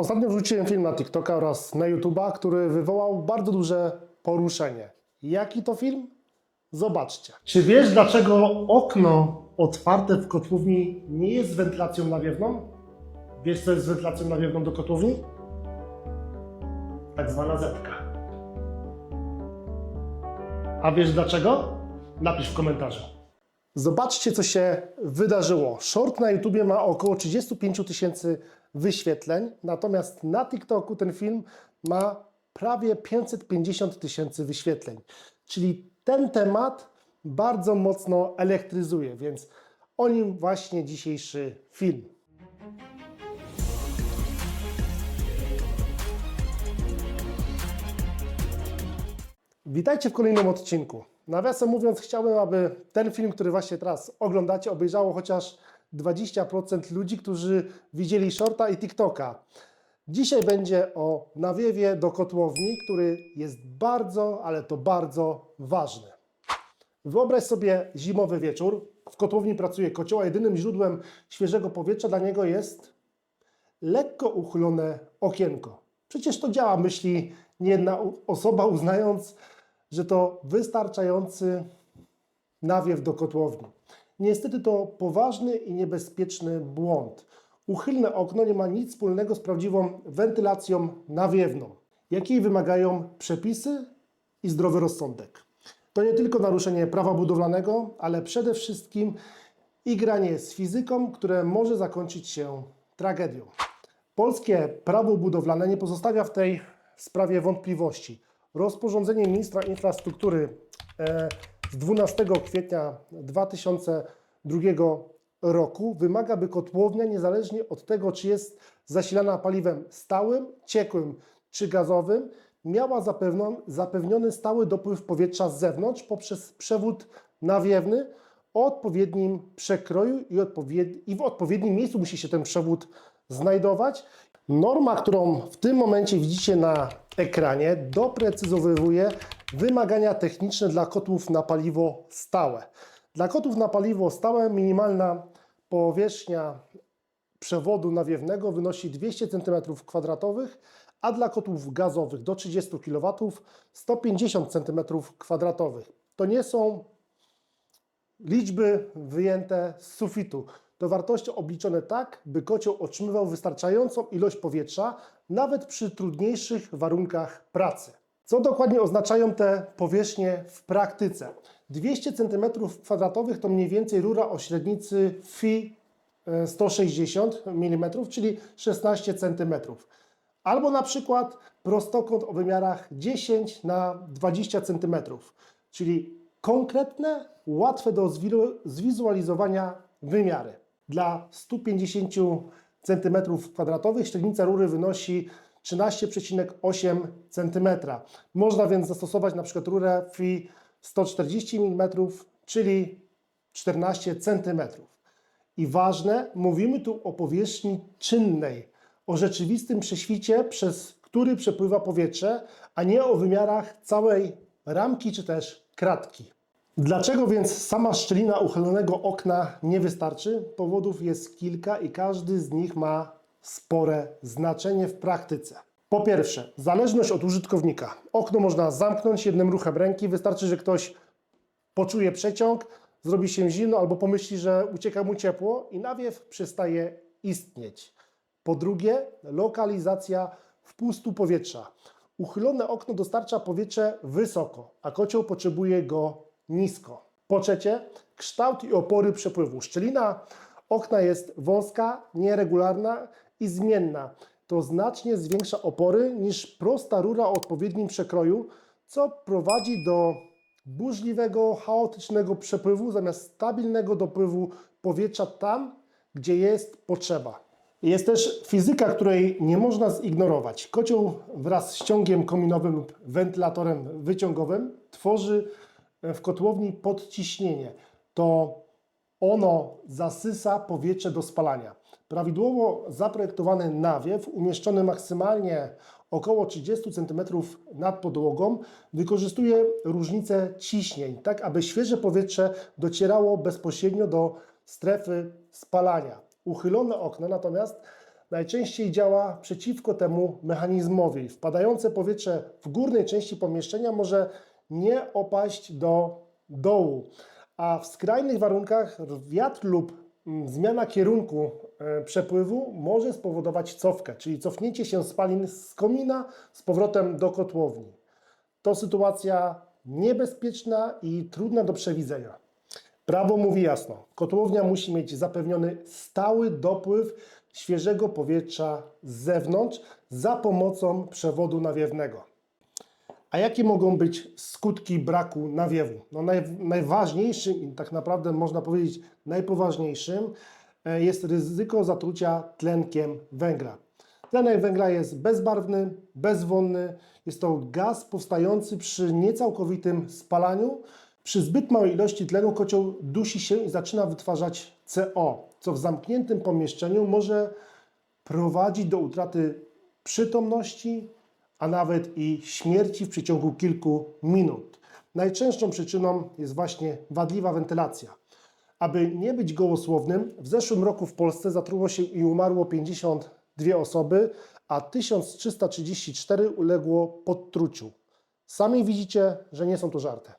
Ostatnio wrzuciłem film na TikToka oraz na YouTube'a, który wywołał bardzo duże poruszenie. Jaki to film? Zobaczcie. Czy wiesz, dlaczego okno otwarte w kotłowni nie jest wentylacją nawiewną? Wiesz, co jest wentylacją nawiewną do kotłowni? Tak zwana zetka. A wiesz dlaczego? Napisz w komentarzu. Zobaczcie, co się wydarzyło. Short na YouTubie ma około 35 tysięcy wyświetleń, natomiast na TikToku ten film ma prawie 550 tysięcy wyświetleń. Czyli ten temat bardzo mocno elektryzuje, więc o nim właśnie dzisiejszy film. Witajcie w kolejnym odcinku. Nawiasem mówiąc, chciałbym, aby ten film, który właśnie teraz oglądacie, obejrzało chociaż 20% ludzi, którzy widzieli shorta i TikToka. Dzisiaj będzie o nawiewie do kotłowni, który jest bardzo, ale to bardzo ważny. Wyobraź sobie zimowy wieczór. W kotłowni pracuje kocioł, a jedynym źródłem świeżego powietrza dla niego jest lekko uchylone okienko. Przecież to działa, myśli niejedna osoba, uznając, że to wystarczający nawiew do kotłowni. Niestety to poważny i niebezpieczny błąd. Uchylne okno nie ma nic wspólnego z prawdziwą wentylacją nawiewną, jakiej wymagają przepisy i zdrowy rozsądek. To nie tylko naruszenie prawa budowlanego, ale przede wszystkim igranie z fizyką, które może zakończyć się tragedią. Polskie prawo budowlane nie pozostawia w tej sprawie wątpliwości. Rozporządzenie ministra infrastruktury e, z 12 kwietnia 2002 roku wymaga, by kotłownia, niezależnie od tego, czy jest zasilana paliwem stałym, ciekłym czy gazowym, miała zapewnion, zapewniony stały dopływ powietrza z zewnątrz poprzez przewód nawiewny o odpowiednim przekroju i, odpowied- i w odpowiednim miejscu musi się ten przewód znajdować. Norma, którą w tym momencie widzicie na ekranie, doprecyzowuje wymagania techniczne dla kotłów na paliwo stałe. Dla kotłów na paliwo stałe minimalna powierzchnia przewodu nawiewnego wynosi 200 cm2, a dla kotłów gazowych do 30 kW 150 cm2. To nie są liczby wyjęte z sufitu. To wartości obliczone tak, by kocioł otrzymywał wystarczającą ilość powietrza, nawet przy trudniejszych warunkach pracy. Co dokładnie oznaczają te powierzchnie w praktyce? 200 cm2 to mniej więcej rura o średnicy FI e, 160 mm, czyli 16 cm. Albo na przykład prostokąt o wymiarach 10 na 20 cm, czyli konkretne, łatwe do zwizualizowania wymiary. Dla 150 cm2 średnica rury wynosi 13,8 cm. Można więc zastosować na przykład rurę FI 140 mm, czyli 14 cm. I ważne, mówimy tu o powierzchni czynnej, o rzeczywistym prześwicie, przez który przepływa powietrze, a nie o wymiarach całej ramki czy też kratki. Dlaczego więc sama szczelina uchylonego okna nie wystarczy? Powodów jest kilka i każdy z nich ma spore znaczenie w praktyce. Po pierwsze, zależność od użytkownika. Okno można zamknąć jednym ruchem ręki, wystarczy, że ktoś poczuje przeciąg, zrobi się zimno albo pomyśli, że ucieka mu ciepło i nawiew przestaje istnieć. Po drugie, lokalizacja wpustu powietrza. Uchylone okno dostarcza powietrze wysoko, a kocioł potrzebuje go nisko. Po trzecie, kształt i opory przepływu. Szczelina okna jest wąska, nieregularna i zmienna. To znacznie zwiększa opory niż prosta rura o odpowiednim przekroju, co prowadzi do burzliwego, chaotycznego przepływu zamiast stabilnego dopływu powietrza tam, gdzie jest potrzeba. Jest też fizyka, której nie można zignorować. Kocioł wraz z ciągiem kominowym lub wentylatorem wyciągowym tworzy w kotłowni podciśnienie. To ono zasysa powietrze do spalania. Prawidłowo zaprojektowany nawiew, umieszczony maksymalnie około 30 cm nad podłogą, wykorzystuje różnicę ciśnień, tak aby świeże powietrze docierało bezpośrednio do strefy spalania. Uchylone okno natomiast najczęściej działa przeciwko temu mechanizmowi. Wpadające powietrze w górnej części pomieszczenia może nie opaść do dołu, a w skrajnych warunkach wiatr lub mm, zmiana kierunku e, przepływu może spowodować cofkę, czyli cofnięcie się spalin z komina z powrotem do kotłowni. To sytuacja niebezpieczna i trudna do przewidzenia. Prawo mówi jasno: kotłownia musi mieć zapewniony stały dopływ świeżego powietrza z zewnątrz za pomocą przewodu nawiewnego. A jakie mogą być skutki braku nawiewu? No naj, najważniejszym i tak naprawdę można powiedzieć najpoważniejszym e, jest ryzyko zatrucia tlenkiem węgla. Tlenek węgla jest bezbarwny, bezwonny. Jest to gaz powstający przy niecałkowitym spalaniu. Przy zbyt małej ilości tlenu kocioł dusi się i zaczyna wytwarzać CO, co w zamkniętym pomieszczeniu może prowadzić do utraty przytomności, a nawet i śmierci w przeciągu kilku minut. Najczęstszą przyczyną jest właśnie wadliwa wentylacja. Aby nie być gołosłownym, w zeszłym roku w Polsce zatruło się i umarło 52 osoby, a 1334 uległo podtruciu. Sami widzicie, że nie są to żarty.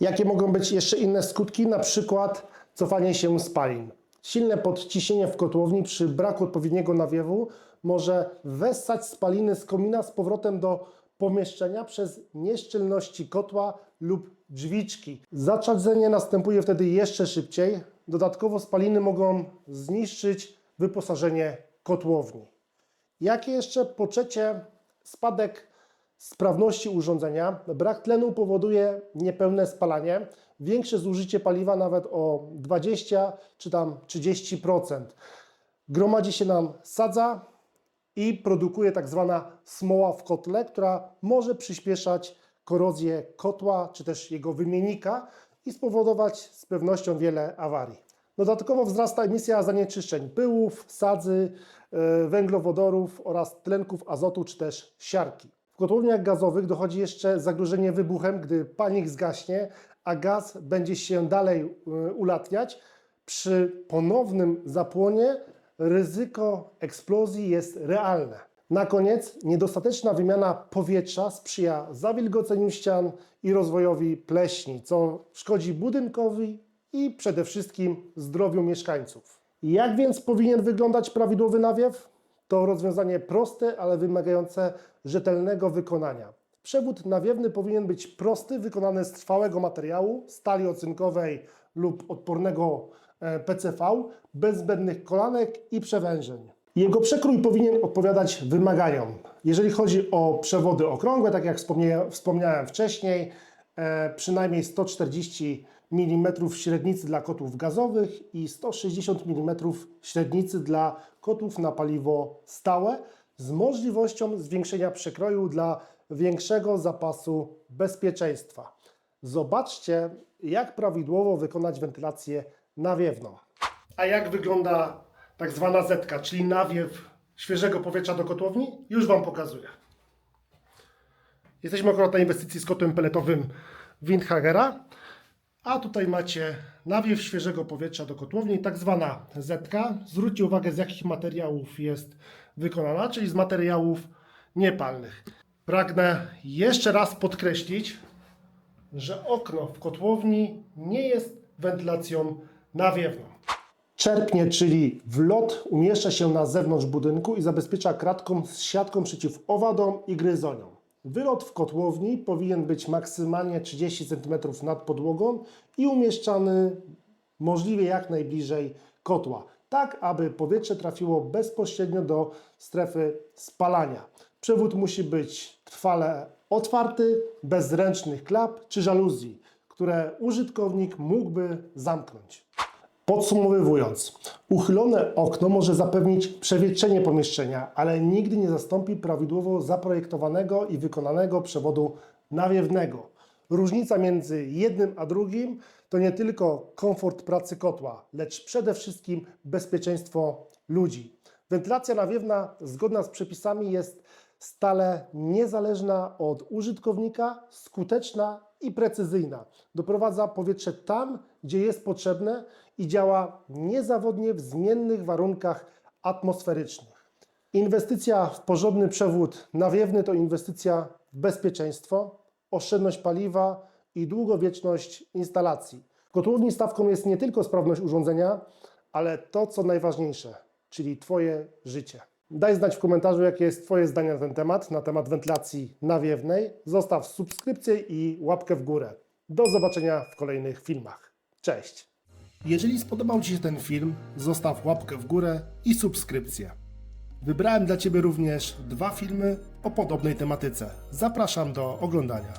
Jakie mogą być jeszcze inne skutki? Na przykład cofanie się spalin. Silne podciśnienie w kotłowni przy braku odpowiedniego nawiewu może wessać spaliny z komina z powrotem do pomieszczenia przez nieszczelności kotła lub drzwiczki. Zaczadzenie następuje wtedy jeszcze szybciej. Dodatkowo spaliny mogą zniszczyć wyposażenie kotłowni. Jakie jeszcze po trzecie spadek sprawności urządzenia. Brak tlenu powoduje niepełne spalanie, większe zużycie paliwa nawet o 20 czy tam 30%. Gromadzi się nam sadza i produkuje tak zwana smoła w kotle, która może przyspieszać korozję kotła czy też jego wymiennika i spowodować z pewnością wiele awarii. Dodatkowo wzrasta emisja zanieczyszczeń pyłów, sadzy, e, węglowodorów oraz tlenków azotu czy też siarki. W kotłowniach gazowych dochodzi jeszcze zagrożenie wybuchem, gdy palnik zgaśnie, a gaz będzie się dalej y, ulatniać. Przy ponownym zapłonie ryzyko eksplozji jest realne. Na koniec, niedostateczna wymiana powietrza sprzyja zawilgoceniu ścian i rozwojowi pleśni, co szkodzi budynkowi i przede wszystkim zdrowiu mieszkańców. Jak więc powinien wyglądać prawidłowy nawiew? To rozwiązanie proste, ale wymagające rzetelnego wykonania. Przewód nawiewny powinien być prosty, wykonany z trwałego materiału, stali ocynkowej lub odpornego PCV, bez zbędnych kolanek i przewężeń. Jego przekrój powinien odpowiadać wymaganiom. Jeżeli chodzi o przewody okrągłe, tak jak wspomniałem, wspomniałem wcześniej, e, przynajmniej 140 mm średnicy dla kotłów gazowych i 160 mm średnicy dla kotłów na paliwo stałe z możliwością zwiększenia przekroju dla większego zapasu bezpieczeństwa. Zobaczcie, jak prawidłowo wykonać wentylację nawiewną. A jak wygląda tak zwana zetka, czyli nawiew świeżego powietrza do kotłowni? Już Wam pokazuję. Jesteśmy akurat na inwestycji z kotłem peletowym Windhagera. A tutaj macie nawiew świeżego powietrza do kotłowni, tak zwana zetka. Zwróćcie uwagę, z jakich materiałów jest wykonana, czyli z materiałów niepalnych. Pragnę jeszcze raz podkreślić, że okno w kotłowni nie jest wentylacją nawiewną. Czerpnie, czyli wlot, umieszcza się na zewnątrz budynku i zabezpiecza kratką z siatką przeciw owadom i gryzoniom. Wylot w kotłowni powinien być maksymalnie 30 cm nad podłogą i umieszczany możliwie jak najbliżej kotła, tak aby powietrze trafiło bezpośrednio do strefy spalania. Przewód musi być trwale otwarty, bez ręcznych klap czy żaluzji, które użytkownik mógłby zamknąć. Podsumowując, uchylone okno może zapewnić przewietrzenie pomieszczenia, ale nigdy nie zastąpi prawidłowo zaprojektowanego i wykonanego przewodu nawiewnego. Różnica między jednym a drugim to nie tylko komfort pracy kotła, lecz przede wszystkim bezpieczeństwo ludzi. Wentylacja nawiewna zgodna z przepisami jest stale niezależna od użytkownika, skuteczna i precyzyjna. Doprowadza powietrze tam, gdzie jest potrzebne i działa niezawodnie w zmiennych warunkach atmosferycznych. Inwestycja w porządny przewód nawiewny to inwestycja w bezpieczeństwo, oszczędność paliwa i długowieczność instalacji. Kotłowni stawką jest nie tylko sprawność urządzenia, ale to, co najważniejsze, czyli Twoje życie. Daj znać w komentarzu, jakie jest Twoje zdanie na ten temat, na temat wentylacji nawiewnej. Zostaw subskrypcję i łapkę w górę. Do zobaczenia w kolejnych filmach. Cześć! Jeżeli spodobał Ci się ten film, zostaw łapkę w górę i subskrypcję. Wybrałem dla Ciebie również dwa filmy o podobnej tematyce. Zapraszam do oglądania.